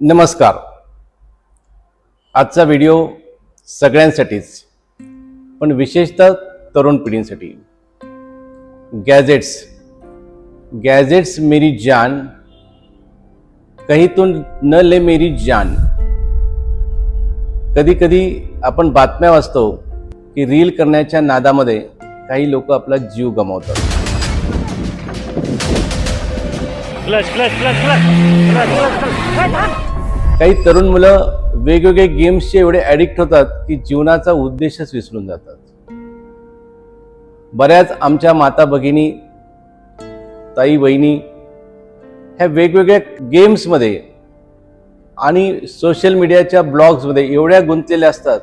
नमस्कार आजचा व्हिडिओ सगळ्यांसाठीच पण विशेषतः तरुण पिढींसाठी गॅजेट्स गॅजेट्स मेरी जान कही तो न ले मेरी जान कधी कधी आपण बातम्या वाचतो की रील करण्याच्या नादामध्ये काही लोक आपला जीव गमावतात क्लच क्लच क्लच क्लच काही तरुण मुलं वेगवेगळे गेम्सचे एवढे ऍडिक्ट होतात की जीवनाचा उद्देशच विसरून जातात. बऱ्याच आमच्या माता भगिनी ताई बहिणी ह्या वेगवेगळ्या गेम्समध्ये आणि सोशल मीडियाच्या ब्लॉग्समध्ये एवढ्या गुंतलेल्या असतात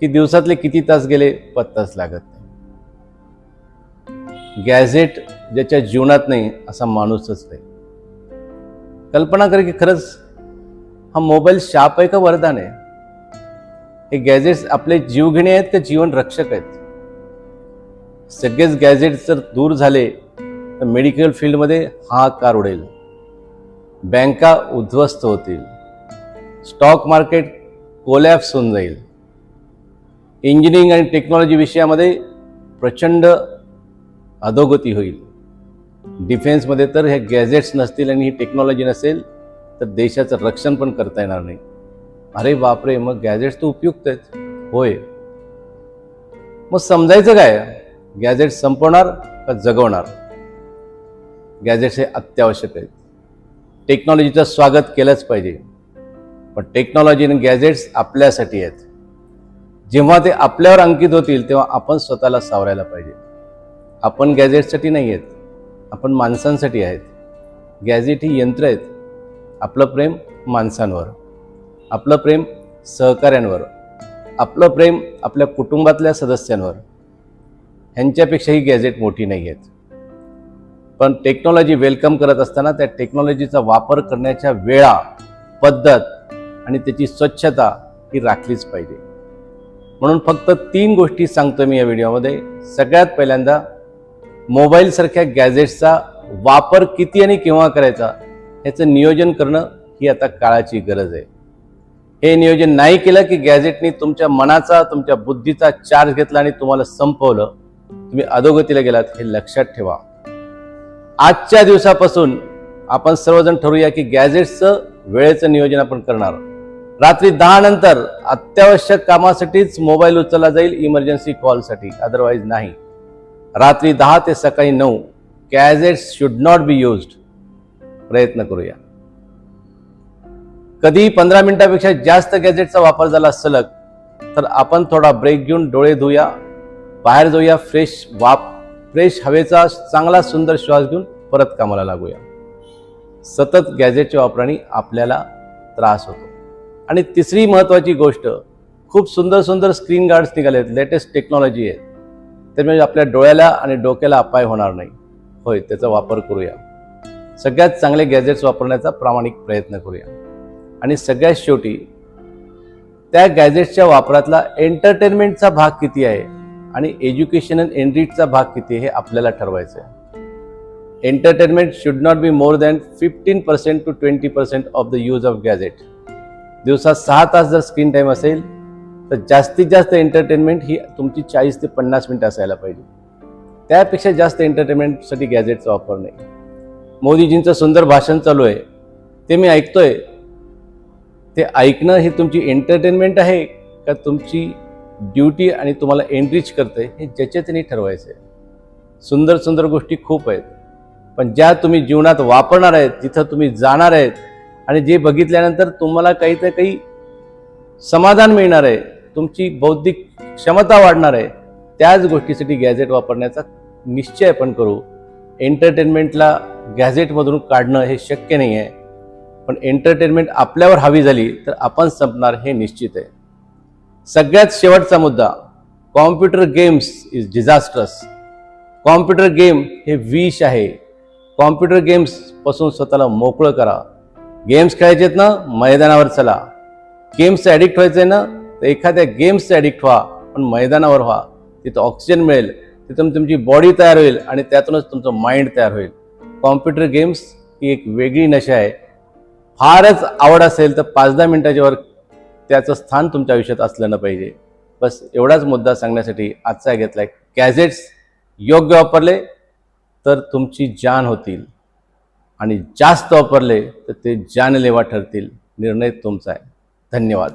की दिवसातले किती तास गेले पत्ताच लागत नाही. गॅझेट ज्याच्या जीवनात नाही असा माणूसच नाही. कल्पना कर की खरंच हा मोबाईल शाप आहे का वरदान आहे? हे गॅजेट्स आपले जीवघेणे आहेत का जीवन रक्षक आहेत? सगळेच गॅजेट्स जर दूर झाले तर मेडिकल फील्डमध्ये हाहाकार उडेल. बँका उद्ध्वस्त होतील. स्टॉक मार्केट कोलॅप्स होऊन जाईल. इंजिनिअरिंग आणि टेक्नॉलॉजी विषयामध्ये प्रचंड अधोगती होईल. डिफेन्समध्ये तर हे गॅजेट्स नसतील आणि ही टेक्नॉलॉजी नसेल तर देशाचं रक्षण पण करता येणार नाही. अरे बापरे मग गॅजेट्स तर उपयुक्त आहेत. होय. मग समजायचं काय? गॅजेट संपवणार का जगवणार? गॅजेट्स हे अत्यावश्यक आहेत. टेक्नॉलॉजीचं स्वागत केलंच पाहिजे. पण टेक्नॉलॉजी आणि गॅजेट्स आपल्यासाठी आहेत. जेव्हा ते आपल्यावर अंकित होतील तेव्हा आपण स्वतःला सावरायला पाहिजे. आपण गॅजेटसाठी नाही आहेत. आपण माणसांसाठी आहेत. गॅजेट ही यंत्र आहेत. आपलं प्रेम माणसांवर आपलं प्रेम सहकाऱ्यांवर आपलं प्रेम आपल्या कुटुंबातल्या सदस्यांवर. ह्यांच्यापेक्षाही गॅजेट मोठी नाही आहेत. पण टेक्नॉलॉजी वेलकम करत असताना त्या टेक्नॉलॉजीचा वापर करण्याच्या वेळा पद्धत आणि त्याची स्वच्छता ही राखलीच पाहिजे. म्हणून फक्त तीन गोष्टी सांगतो मी या व्हिडिओमध्ये. सगळ्यात पहिल्यांदा मोबाईलसारख्या गॅजेट्सचा वापर किती आणि केव्हा करायचा याचं नियोजन करणं ही आता काळाची गरज आहे. हे नियोजन नाही केलं की गॅझेटनी तुमच्या मनाचा तुमच्या बुद्धीचा चार्ज घेतला आणि तुम्हाला संपवलं. तुम्ही अधोगतीला गेलात हे लक्षात ठेवा. आजच्या दिवसापासून आपण सर्वजण ठरवूया की गॅजेट्सचं वेळेचं नियोजन आपण करणार. रात्री दहा नंतर अत्यावश्यक कामासाठीच मोबाईल उचलला जाईल इमर्जन्सी कॉलसाठी अदरवाईज नाही. रात्री दहा ते सकाळी नऊ gadgets should not be used प्रयत्न करूया. कधी पंधरा मिनिटापेक्षा जास्त गॅजेटचा वापर झाला सलग तर आपण थोडा ब्रेक घेऊन डोळे धुया बाहेर जाऊया फ्रेश वाप फ्रेश हवेचा चांगला सुंदर श्वास घेऊन परत कामाला लागूया. सतत गॅजेटच्या वापराने आपल्याला त्रास होतो. आणि तिसरी महत्त्वाची गोष्ट खूप सुंदर सुंदर स्क्रीन गार्ड्स निघाले आहेत लेटेस्ट टेक्नॉलॉजी आहे त्यामुळे आपल्या डोळ्याला आणि डोक्याला अपाय होणार नाही. होय त्याचा वापर करूया. सगळ्यात चांगले गॅजेट्स वापरण्याचा प्रामाणिक प्रयत्न करूया. आणि सगळ्यात शेवटी त्या गॅजेट्सच्या वापरातला एंटरटेनमेंटचा भाग किती आहे आणि एज्युकेशन अँड एनरिटचा भाग किती आहे हे आपल्याला ठरवायचं आहे entertainment should not be more than fifteen percent to twenty percent of the use of gadget दिवसात सहा तास जर स्क्रीन टाईम असेल तर जास्तीत जास्त एंटरटेनमेंट ही तुमची चाळीस ते पन्नास मिनटं असायला पाहिजे. त्यापेक्षा जास्त एंटरटेनमेंटसाठी गॅजेटचा वापर नाही. मोदीजींचं सुंदर भाषण चालू आहे. ते मी ऐकतोय. ते ऐकणं हे तुमची एंटरटेनमेंट आहे का तुमची ड्युटी आणि तुम्हाला एनरिच करते हे ज्याच्या त्यांनी ठरवायचं आहे सुंदर सुंदर गोष्टी खूप आहेत. पण ज्या तुम्ही जीवनात वापरणार आहेत जिथं तुम्ही जाणार आहेत आणि जे बघितल्यानंतर तुम्हाला काही तर काही समाधान मिळणार आहे तुमची बौद्धिक क्षमता वाढणार आहे त्याच गोष्टीसाठी गॅजेट वापरण्याचा निश्चय आपण करू. एंटरटेनमेंटला गॅझेटमधून काढणं हे शक्य नाही आहे पण एंटरटेनमेंट आपल्यावर हवी झाली तर आपण संपणार हे निश्चित आहे. सगळ्यात शेवटचा मुद्दा computer games is disasters computer game हे विष आहे. कॉम्प्युटर गेम्सपासून स्वतःला मोकळं करा. गेम्स खेळायचे आहेत ना मैदानावर चला. गेम्सचं ॲडिक्ट व्हायचं आहे ना तर एखाद्या गेम्सचं ॲडिक्ट व्हा पण मैदानावर व्हा. तिथं ऑक्सिजन मिळेल तिथून तुमची बॉडी तयार होईल आणि त्यातूनच तुमचं माइंड तयार होईल. कॉम्प्युटर गेम्स ही एक वेगळी नशा आहे. फारच आवड असेल तर पाच दहा मिनटाच्यावर त्याचं स्थान तुमच्या आयुष्यात असलं ना पाहिजे. बस एवढाच मुद्दा सांगण्यासाठी आजचा घेतलाय. गॅजेट्स योग्य वापरले तर तुमची जान होतील. आणि जास्त वापरले तर ते जानलेवा ठरतील. निर्णय तुमचा आहे. धन्यवाद.